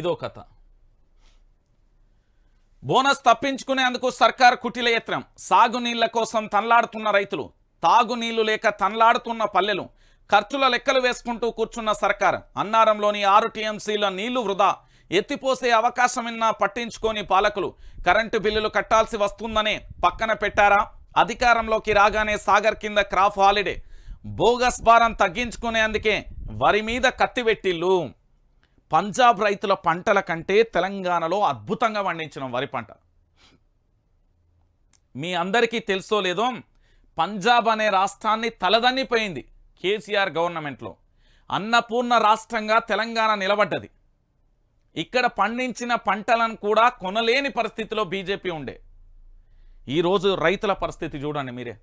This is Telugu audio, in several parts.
ఇదో కథ. బోనస్ తప్పించుకునేందుకు సర్కార్ కుటిల యత్నం. సాగునీళ్ళ కోసం తన్లాడుతున్న రైతులు తాగునీళ్ళు లేక తన్లాడుతున్న పల్లెలు ఖర్చుల లెక్కలు వేసుకుంటూ కూర్చున్న సర్కార్. అన్నారంలోని ఆరు టీఎంసీల నీళ్ళు వృధా. ఎత్తిపోసే అవకాశమన్నా పట్టించుకోని పాలకులు కరెంటు బిల్లులు కట్టాల్సి వస్తుందనే పక్కన పెట్టారా? అధికారంలోకి రాగానే సాగర్ కింద క్రాఫ్ హాలిడే. బోగస్ భారం తగ్గించుకునేందుకే వరి మీద కత్తివెట్టిల్లు పంజాబ్ రైతుల పంటల కంటే తెలంగాణలో అద్భుతంగా పండించిన వరి పంట. మీ అందరికీ తెలుసో లేదో పంజాబ్ అనే రాష్ట్రాన్ని తలదన్నిపోయింది కేసీఆర్ గవర్నమెంట్లో. అన్నపూర్ణ రాష్ట్రంగా తెలంగాణ నిలబడ్డది. ఇక్కడ పండించిన పంటలను కూడా కొనలేని పరిస్థితిలో బీజేపీ ఉండే. ఈరోజు రైతుల పరిస్థితి చూడండి మీరే.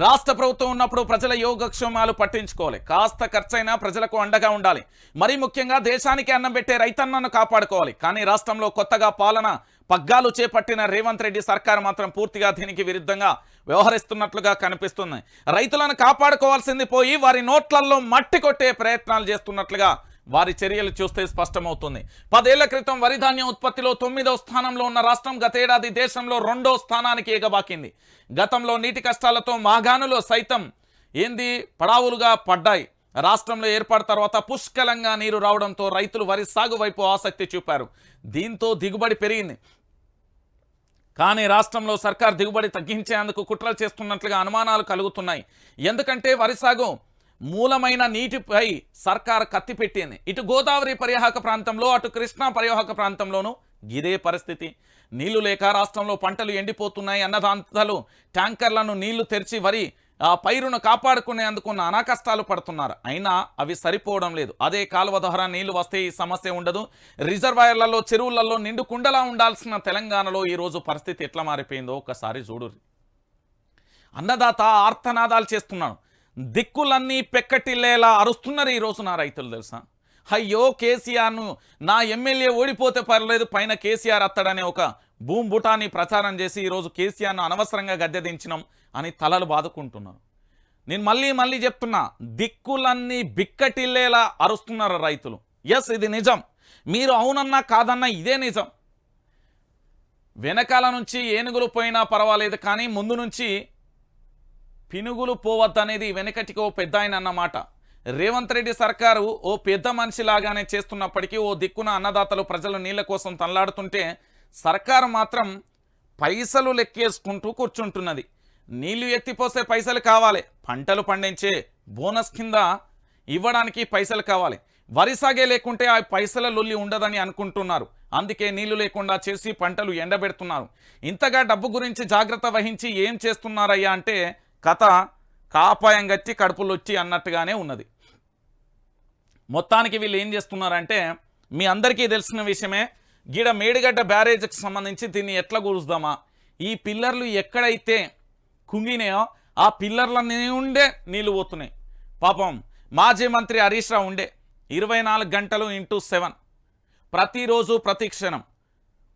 రాష్ట్ర ప్రభుత్వం ఉన్నప్పుడు ప్రజల యోగక్షేమాలు పట్టించుకోవాలి. కాస్త ఖర్చైనా ప్రజలకు అండగా ఉండాలి. మరీ ముఖ్యంగా దేశానికి అన్నం పెట్టే రైతన్నను కాపాడుకోవాలి. కానీ రాష్ట్రంలో కొత్తగా పాలన పగ్గాలు చేపట్టిన రేవంత్ రెడ్డి సర్కార్ మాత్రం పూర్తిగా దీనికి విరుద్ధంగా వ్యవహరిస్తున్నట్లుగా కనిపిస్తుంది. రైతులను కాపాడుకోవాల్సింది పోయి వారి నోట్లలో మట్టి కొట్టే ప్రయత్నాలు చేస్తున్నట్లుగా వారి చర్యలు చూస్తే స్పష్టమవుతుంది. పదేళ్ళ క్రితం వరి ధాన్యం ఉత్పత్తిలో తొమ్మిదవ స్థానంలో ఉన్న రాష్ట్రం గతేడాది దేశంలో రెండో స్థానానికి ఎగబాకింది. గతంలో నీటి కష్టాలతో మాగాణులో సైతం ఏంది? పడావులుగా పడ్డాయి. రాష్ట్రంలో ఏర్పడిన తర్వాత పుష్కలంగా నీరు రావడంతో రైతులు వరి సాగు వైపు ఆసక్తి చూపారు. దీంతో దిగుబడి పెరిగింది. కానీ రాష్ట్రంలో సర్కార్ దిగుబడి తగ్గించేందుకు కుట్రలు చేస్తున్నట్లుగా అనుమానాలు కలుగుతున్నాయి. ఎందుకంటే వరి సాగు మూలమైన నీటిపై సర్కార్ కత్తి పెట్టింది. ఇటు గోదావరి పరివాహక ప్రాంతంలో అటు కృష్ణా పరివాహక ప్రాంతంలోనూ ఇదే పరిస్థితి. నీళ్ళు లేక రాష్ట్రంలో పంటలు ఎండిపోతున్నాయి అన్నదాంతలు ట్యాంకర్లను నీళ్ళు తెరిచి వరి ఆ పైరును కాపాడుకునేందుకు అనాకష్టాలు పడుతున్నారు. అయినా అవి సరిపోవడం లేదు. అదే కాలువ ద్వారా నీళ్ళు వస్తే ఈ సమస్య ఉండదు. రిజర్వాయర్లలో చెరువులలో నిండు కుండలా ఉండాల్సిన తెలంగాణలో ఈరోజు పరిస్థితి ఎట్లా మారిపోయిందో ఒకసారి చూడు అన్నదాత ఆర్తనాదాలు చేస్తున్నాడు. దిక్కులన్నీ పెక్కటిల్లేలా అరుస్తున్నారు ఈరోజు నా రైతులు తెలుసా? అయ్యో కేసీఆర్ను నా ఎమ్మెల్యే ఓడిపోతే పర్లేదు పైన కేసీఆర్ అత్తడనే ఒక భూంబుటాన్ని ప్రచారం చేసి ఈరోజు కేసీఆర్ను అనవసరంగా గద్దె దించినాం అని తలలు బాదుకుంటున్నారు. నేను మళ్ళీ మళ్ళీ చెప్తున్నా దిక్కులన్నీ బిక్కటిల్లేలా అరుస్తున్నారు రైతులు. ఎస్ ఇది నిజం. మీరు అవునన్నా కాదన్నా ఇదే నిజం. వెనకాల నుంచి ఏనుగులు పోయినా పర్వాలేదు కానీ ముందు నుంచి పినుగులు పోవద్దనేది వెనకటికి ఓ పెద్ద ఆయన అన్నమాట రేవంత్ రెడ్డి సర్కారు ఓ పెద్ద మనిషిలాగానే చేస్తున్నప్పటికీ ఓ దిక్కున అన్నదాతలు ప్రజలు నీళ్ళ కోసం తనలాడుతుంటే సర్కారు మాత్రం పైసలు లెక్కేసుకుంటూ కూర్చుంటున్నది. నీళ్ళు ఎత్తిపోసే పైసలు కావాలి. పంటలు పండించే బోనస్ కింద ఇవ్వడానికి పైసలు కావాలి. వరి సాగే లేకుంటే ఆ పైసల లొల్లి ఉండదని అనుకుంటున్నారు. అందుకే నీళ్ళు లేకుండా చేసి పంటలు ఎండబెడుతున్నారు. ఇంతగా డబ్బు గురించి జాగ్రత్త వహించి ఏం చేస్తున్నారయ్యా అంటే కథ కాపాయం గట్టి కడుపులొచ్చి అన్నట్టుగానే ఉన్నది. మొత్తానికి వీళ్ళు ఏం చేస్తున్నారంటే మీ అందరికీ తెలిసిన విషయమే గీడ మేడిగడ్డ బ్యారేజ్కి సంబంధించి దీన్ని ఎట్లా కూరుస్తామా ఈ పిల్లర్లు ఎక్కడైతే కుంగినాయో ఆ పిల్లర్ల ఉండే నీళ్ళు పోతున్నాయి. పాపం మాజీ మంత్రి హరీష్ రావు ఉండే. ఇరవై గంటలు ఇంటూ సెవెన్. ప్రతిరోజు ప్రతి క్షణం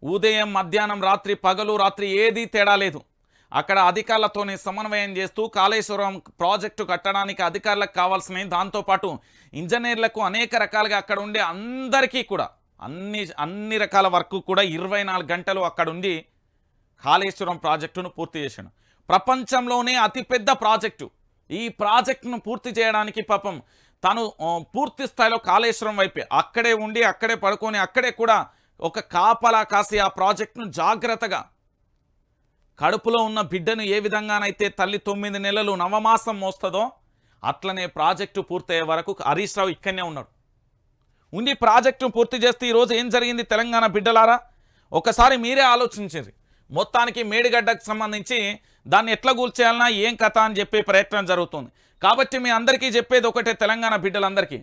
ఉదయం మధ్యాహ్నం రాత్రి పగలు రాత్రి ఏదీ తేడా లేదు. అక్కడ అధికారులతోనే సమన్వయం చేస్తూ కాళేశ్వరం ప్రాజెక్టు కట్టడానికి అధికారులకు కావాల్సినవి. దాంతోపాటు ఇంజనీర్లకు అనేక రకాలుగా అక్కడ ఉండే అందరికీ కూడా అన్ని అన్ని రకాల వర్క్ కూడా ఇరవై గంటలు అక్కడుండి కాళేశ్వరం ప్రాజెక్టును పూర్తి చేశాడు. ప్రపంచంలోనే అతిపెద్ద ప్రాజెక్టు. ఈ ప్రాజెక్టును పూర్తి చేయడానికి పాపం తను పూర్తి స్థాయిలో కాళేశ్వరం వైపే. అక్కడే ఉండి అక్కడే పడుకొని అక్కడే కూడా ఒక కాపలా కాసి ఆ ప్రాజెక్టును జాగ్రత్తగా కడుపులో ఉన్న బిడ్డను ఏ విధంగానైతే తల్లి తొమ్మిది నెలలు నవమాసం మోస్తుందో అట్లనే ప్రాజెక్టు పూర్తయ్యే వరకు హరీష్ రావు ఇక్కడనే ఉన్నాడు. ఉండి ప్రాజెక్టును పూర్తి చేస్తే ఈరోజు ఏం జరిగింది తెలంగాణ బిడ్డలారా? ఒకసారి మీరే ఆలోచించండి మొత్తానికి మేడిగడ్డకు సంబంధించి దాన్ని ఎట్లా కూల్చేయాలన్నా ఏం కథ అని చెప్పే ప్రయత్నం జరుగుతుంది. కాబట్టి మీ అందరికీ చెప్పేది ఒకటే తెలంగాణ బిడ్డలందరికీ.